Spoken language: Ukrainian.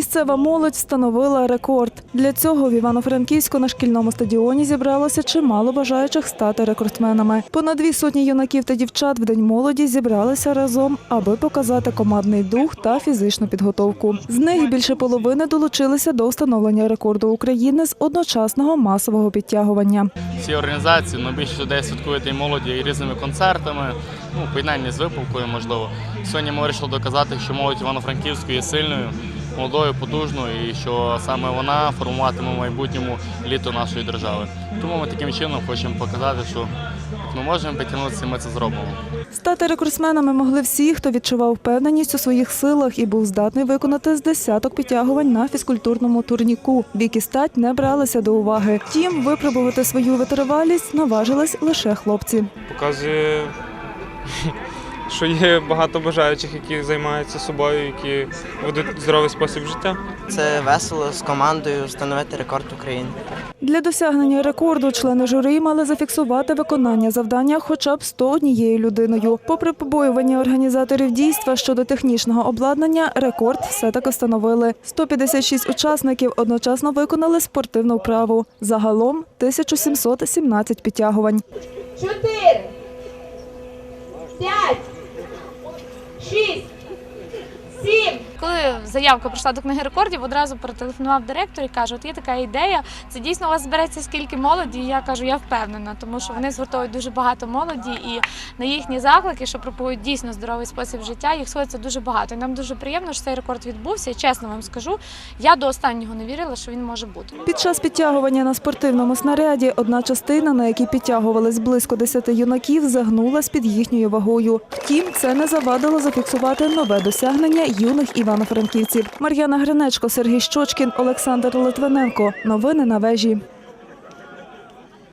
Місцева молодь встановила рекорд. Для цього в Івано-Франківську на шкільному стадіоні зібралося чимало бажаючих стати рекордсменами. Понад дві сотні юнаків та дівчат в день молоді зібралися разом, аби показати командний дух та фізичну підготовку. З них більше половини долучилися до встановлення рекорду України з одночасного масового підтягування. Ці організації ну, більше людей святкують молоді різними концертами, ну, поєднання з випивкою, можливо. Сьогодні ми вирішили доказати, що молодь Івано-Франківської є сильною, молодою, потужною, і що саме вона формуватиме в майбутньому літо нашої держави. Тому ми таким чином хочемо показати, що ми можемо підтягнутися, і ми це зробимо. Стати рекордсменами могли всі, хто відчував впевненість у своїх силах і був здатний виконати з десяток підтягувань на фізкультурному турніку. Вік і стать не бралися до уваги. Втім, випробувати свою витривалість наважились лише хлопці. показує, що є багато бажаючих, які займаються собою, які ведуть здоровий спосіб життя. Це весело з командою встановити рекорд України. Для досягнення рекорду члени журі мали зафіксувати виконання завдання хоча б 101 людиною. Попри побоювання організаторів дійства щодо технічного обладнання, рекорд все-таки встановили. 156 учасників одночасно виконали спортивну вправу. Загалом 1717 підтягувань. чотири, п'ять, заявка прийшла до книги рекордів, одразу перетелефонував директор і каже: От є така ідея, це дійсно у вас збереться скільки молоді. І я кажу, я впевнена, тому що вони згуртовують дуже багато молоді, і на їхні заклики, що пропагують дійсно здоровий спосіб життя, їх сходиться дуже багато. І нам дуже приємно, що цей рекорд відбувся. І чесно вам скажу, я до останнього не вірила, що він може бути. Під час підтягування на спортивному снаряді одна частина, на якій підтягувались близько 10 юнаків, загнулась під їхньою вагою. Втім, це не завадило зафіксувати нове досягнення юних івано-франківців. Мар'яна Гринечко, Сергій Щочкін, Олександр Литвиненко. Новини на вежі.